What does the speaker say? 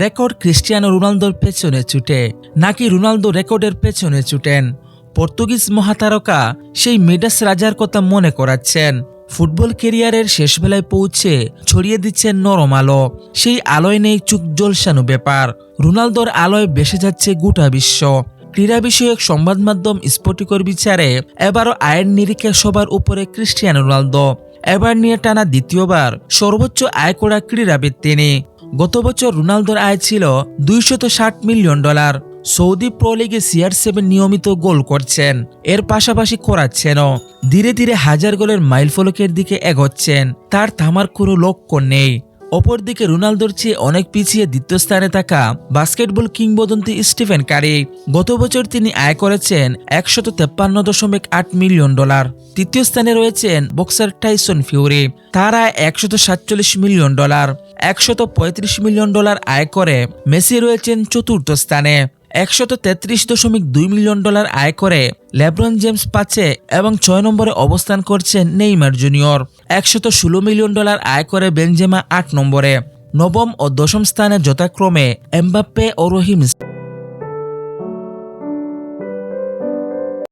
Record Cristiano রোনালদোর পেছনে ছুটে, নাকি রোনালদো রেকর্ডের পেছনে ছুটেন? পর্তুগিজ মহাতারকা সেই মেডাস রাজার কথা মনে করাচ্ছেন। ফুটবল কেরিয়ারের শেষ বেলায় পৌঁছে ছড়িয়ে দিচ্ছেন নরম আলো। সেই আলোয় নেই চুক জলসানো ব্যাপার। রোনালদোর আলোয় বেসে যাচ্ছে গোটা বিশ্ব। ক্রীড়া বিষয়ক সংবাদ মাধ্যম স্ফটিকর বিচারে এবারও আয়ের নিরিখে সবার উপরে ক্রিস্টিয়ানো রোনালদো। এবার নিয়ে টানা দ্বিতীয়বার সর্বোচ্চ আয় করা ক্রীড়াবিদ তিনি। গত বছর রোনালদোর আয় ছিল দুইশত মিলিয়ন ডলার। সৌদি প্রো লিগে সিআর সেভেন নিয়মিত গোল করছেন। এর পাশাপাশি করাচ্ছেনও ধীরে ধীরে হাজার গোলের মাইল ফলকের দিকে এগোচ্ছেন। তার থামার কোনো লক্ষ্য নেই। অপরদিকে রোনালদোর চেয়ে অনেক পিছিয়ে দ্বিতীয় স্থানে থাকা বাস্কেটবল কিংবদন্তি স্টিফেন কারি গত বছর তিনি আয় করেছেন একশত তেপ্পান্ন দশমিক আট মিলিয়ন ডলার। তৃতীয় স্থানে রয়েছেন বক্সার টাইসন ফিউরি। তার আয় একশত সাতচল্লিশ মিলিয়ন ডলার। একশত মিলিয়ন ডলার আয় করে মেসি রয়েছেন চতুর্থ স্থানে। একশত তেত্রিশ দশমিক দুই মিলিয়ন ডলার আয় করে লেব্রন জেমস পাচ্ছে এবং ছয় নম্বরে অবস্থান করছেন নেইমার জুনিয়র। একশত ষোলো মিলিয়ন ডলার আয় করে বেনজেমা আট নম্বরে। নবম ও দশম স্থানে যথাক্রমে এমবাপ্পে ও রহিম